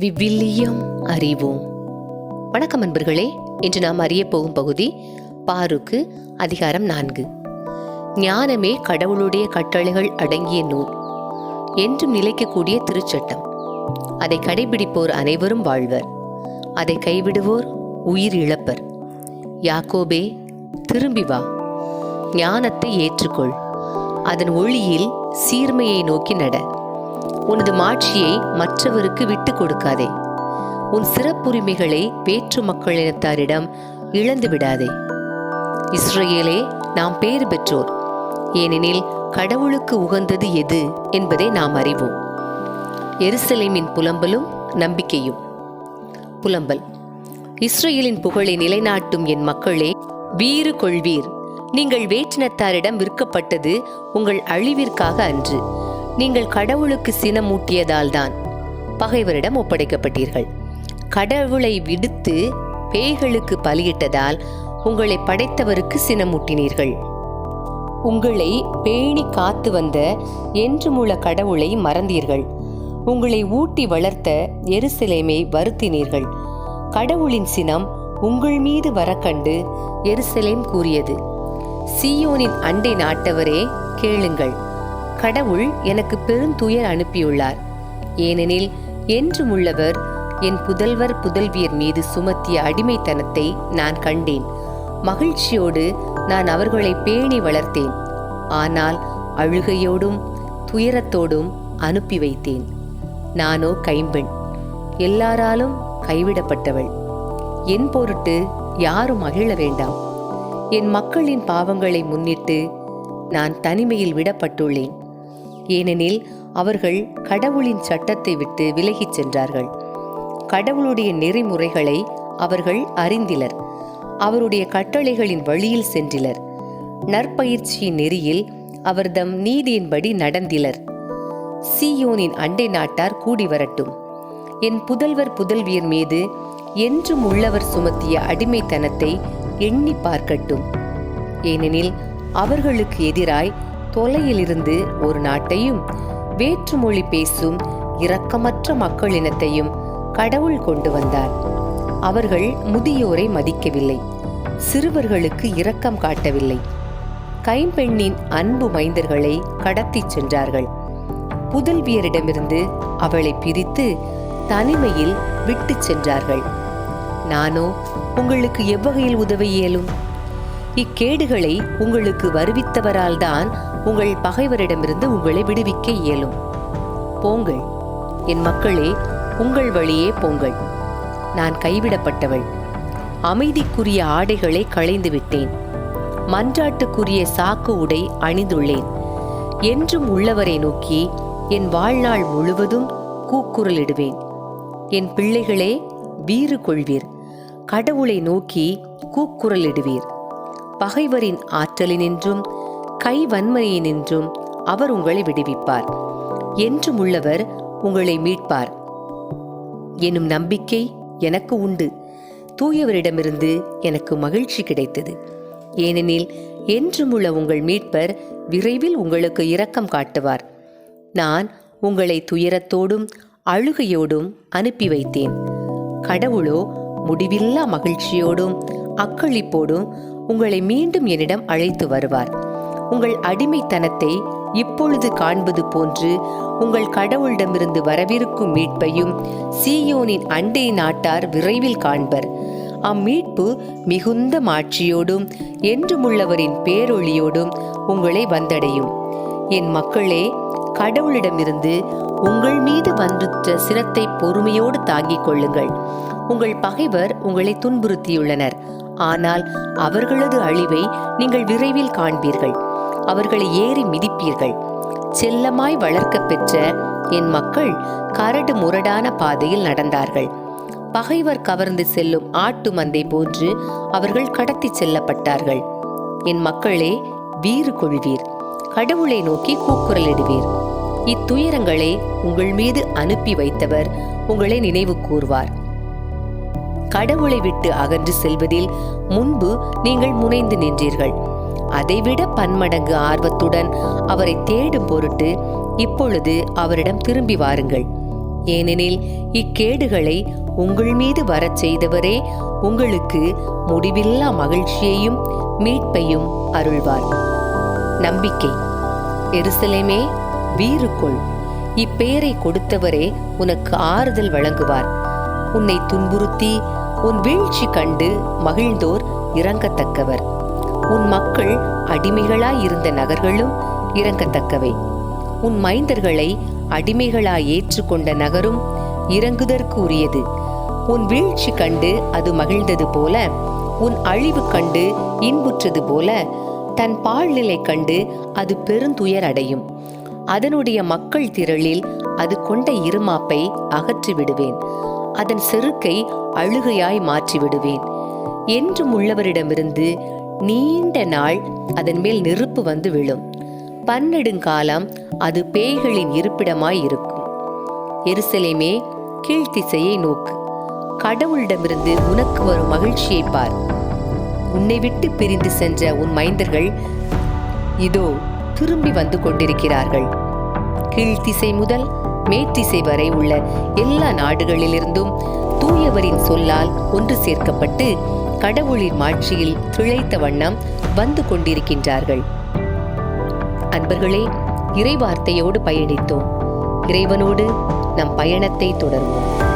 விவிலியம் அறிவோம். வணக்கம் அன்பர்களே இன்று நாம் அறிய போகும் பகுதி பாருக்கு அதிகாரம் நான்கு. ஞானமே கடவுளுடைய கட்டளைகள் அடங்கிய நூல். என்றும் நிலைக்கக்கூடிய திருச்சட்டம். அதை கடைபிடிப்போர் அனைவரும் வாழ்வர். அதை கைவிடுவோர் உயிர் இழப்பர். யாக்கோபே திரும்பி வா. ஞானத்தை ஏற்றுக்கொள். அதன் ஒளியில் சீர்மையை நோக்கி நட. உனது மாட்சியை மற்றவருக்கு விட்டு கொடுக்காதே. உன் சிறப்புரிமைகளை வேற்று மக்களினத்தாரிடம் இழந்து விடாதே. இஸ்ரேலே நாம் பேறு பெற்றோர். ஏனெனில் கடவுளுக்கு உகந்தது எது என்பதை நாம் அறிவோம். எருசலேமின் புலம்பலும் நம்பிக்கையும். புலம்பல். இஸ்ரேலின் புகழை நிலைநாட்டும் என் மக்களே வீறு கொள்வீர். நீங்கள் வேற்றினத்தாரிடம் விற்கப்பட்டது உங்கள் அழிவிற்காக அன்று. நீங்கள் கடவுளுக்கு சினமூட்டியதால்தான் பகைவரிடம் ஒப்படைக்கப்பட்டீர்கள். கடவுளை விடுத்து பேய்களுக்கு பலியிட்டதால் உங்களை படைத்தவருக்கு சினமூட்டினீர்கள். உங்களை பேணி காத்து வந்த என்றுமுள்ள கடவுளை மறந்தீர்கள். உங்களை ஊட்டி வளர்த்த எருசலேமை வருத்தினீர்கள். கடவுளின் சினம் உங்கள் மீது வரக்கண்டு எருசலேம் கூறியது. சீயோனின் அண்டை நாட்டவரே கேளுங்கள். கடவுள் எனக்கு பெருந்துயர் அனுப்பியுள்ளார். ஏனெனில் என்றுமுள்ளவர் என் புதல்வர் புதல்வியர் மீது சுமத்திய அடிமைத்தனத்தை நான் கண்டேன். மகிழ்ச்சியோடு நான் அவர்களை பேணி வளர்த்தேன். ஆனால் அழுகையோடும் துயரத்தோடும் அனுப்பி வைத்தேன். நானோ கைம்பெண். எல்லாராலும் கைவிடப்பட்டவள். என் பொருட்டு யாரும் மகிழ வேண்டாம். என் மக்களின் பாவங்களை முன்னிட்டு நான் தனிமையில் விடப்பட்டுள்ளேன். ஏனெனில் அவர்கள் கடவுளின் சட்டத்தை விட்டு விலகிச் சென்றார்கள். கடவுளுடைய நெறிமுறைகளை அவர்கள் அறிந்திலர். அவருடைய கட்டளைகளின் வழியில் சென்றிலர். நற்பயிற்சியின் நெறியில் அவர்தம் நீதியின்படி நடந்திலர். சீயோனின் அண்டை நாட்டார் கூடி வரட்டும். என் புதல்வர் புதல்வியர் மீது என்றும் உள்ளவர் சுமத்திய அடிமைத்தனத்தை எண்ணி பார்க்கட்டும். ஏனெனில் அவர்களுக்கு எதிராய் தொலையிலிருந்து ஒரு நாட்டையும் வேற்றுமொழி பேசும் இரக்கமற்ற மக்களினத்தையும் கடவுள் கொண்டு வந்தார். அவர்கள் முதியோரை மதிக்கவில்லை சிறுவர்களுக்கு இரக்கம் காட்டவில்லை. கைம்பெண்ணின் அன்பு மைந்தர்களை கடத்திச் சென்றார்கள். புதல்வியரிடமிருந்து அவளை பிரித்து தனிமையில் விட்டுச் சென்றார்கள். நானோ உங்களுக்கு எவ்வகையில் உதவ இயலும்? இக்கேடுகளை உங்களுக்கு வருவித்தவரால்தான் உங்கள் பகைவரிடமிருந்து உங்களை விடுவிக்க இயலும். போங்கள். என் மக்களே உங்கள் வழியே போங்கள். நான் கைவிடப்பட்டவள். அமைதிக்குரிய ஆடைகளை களைந்து விட்டேன் மன்றாட்டுக்குரிய சாக்கு உடை அணிந்துள்ளேன். என்றும் உள்ளவரை நோக்கி என் வாழ்நாள் முழுவதும் கூக்குரலிடுவேன். என் பிள்ளைகளே வீறு கொள்வீர். கடவுளை நோக்கி கூக்குரலிடுவீர். பகைவரின் ஆற்றலினின்றும் கை வன்மையினின்றும் அவர் உங்களை விடுவிப்பார். என்றும் உள்ளவர் உங்களை மீட்பார். எனும் நம்பிக்கை எனக்கு உண்டு. தூயவரிடமிருந்து எனக்கு மகிழ்ச்சி கிடைத்தது. ஏனெனில் என்றும் உள்ள உங்கள் மீட்பர் விரைவில் உங்களுக்கு இரக்கம் காட்டுவார். நான் உங்களை துயரத்தோடும் அழுகையோடும் அனுப்பி வைத்தேன். கடவுளோ முடிவில்லா மகிழ்ச்சியோடும் அக்களிப்போடும் உங்களை மீண்டும் என்னிடம் அழைத்து வருவார். உங்கள் அடிமைத்தனத்தை இப்பொழுது காண்பது போன்று உங்கள் கடவுளிடமிருந்து வரவிருக்கும் மீட்பையும் சீயோனின் அண்டை நாட்டார் விரைவில் காண்பர். அம்மீட்பு மிகுந்த மாட்சியோடும் என்றுமுள்ளவரின் பேரொளியோடும் உங்களை வந்தடையும். என் மக்களே கடவுளிடமிருந்து உங்கள் மீது வந்துற்ற சினத்தை பொறுமையோடு தாங்கிக் கொள்ளுங்கள். உங்கள் பகைவர் உங்களை துன்புறுத்தியுள்ளனர். ஆனால் அவர்களது அழிவை நீங்கள் விரைவில் காண்பீர்கள். அவர்களை ஏறி மிதிப்பீர்கள். செல்லமாய் வளர்க்க பெற்ற என் மக்கள் கரடு முரடான பாதையில் நடந்தார்கள். பகைவர் கவர்ந்து செல்லும் ஆட்டு மந்தை போன்று அவர்கள் கடத்தி செல்லப்பட்டார்கள். என் மக்களே வீறு கொள்வீர். கடவுளை நோக்கி கூக்குரலிடுவீர். இத்துயரங்களை உங்கள் மீது அனுப்பி வைத்தவர் உங்களை நினைவு கூர்வார். கடவுளை விட்டு அகன்று செல்வதில் முன்பு நீங்கள் முனைந்து நின்றீர்கள். அதைவிட பன்மடங்கு ஆர்வத்துடன் அவரை தேடும் பொருட்டு இப்பொழுது அவரிடம் திரும்பி வாருங்கள். ஏனெனில் இக்கேடுகளை உங்கள் மீது வரச் செய்தவரே உங்களுக்கு முடிவில்லா மகிழ்ச்சியையும் மீட்பையும் அருள்வார். நம்பிக்கை. எருசலேமே வீருக்குள் இப்பெயரை கொடுத்தவரே உனக்கு ஆறுதல் வழங்குவார். உன்னை துன்புறுத்தி உன் வீழ்ச்சி கண்டு மகிழ்ந்தோர் இறங்கத்தக்கவர். உன் மக்கள் அடிமைகளாய் இருந்த நகர்களும் இறங்கத்தக்கவை. உன் மைந்தர்களை அடிமைகளாய் ஏற்றுக்கொண்ட நகரும் இறங்குதற்கு உரியது உன் வீழ்ச்சி கண்டு அது மகிழ்ந்தது போல உன் அழிவு கண்டு இன்புற்றது போல தன் பாழ்நிலை கண்டு அது பெருந்துயர் அடையும். அதனுடைய மக்கள் திரளில் அது கொண்ட இருமாப்பை அகற்றி விடுவேன் அதன் செருக்கை அழுகையாய் மாற்றி விடுவேன் என்றும் உள்ளவரிடமிருந்து நீண்ட நாள் அதன் மேல் நெருப்பு வந்து விழும். பன்னெடுங்காலம் அது பேய்களின் இருப்பிடமாய் இருக்கும். எருசலேமே கீழ்த்திசையை நோக்கு. கடவுளிடமிருந்து உனக்கு வரும் மகிழ்ச்சியை பார். உன்னை விட்டு பிரிந்து சென்ற உன் மைந்தர்கள் இதோ திரும்பி வந்து கொண்டிருக்கிறார்கள். கீழ்த்திசை முதல் மேற்றிசை வரை உள்ள எல்லா நாடுகளிலிருந்தும் தூயவரின் சொல்லால் ஒன்று சேர்க்கப்பட்டு கடவுளின் மாட்சியில் திளைத்த வண்ணம் வந்து கொண்டிருக்கின்றார்கள். அன்பர்களே இறைவார்த்தையோடு பயணித்தோம். இறைவனோடு நம் பயணத்தை தொடர்வோம்.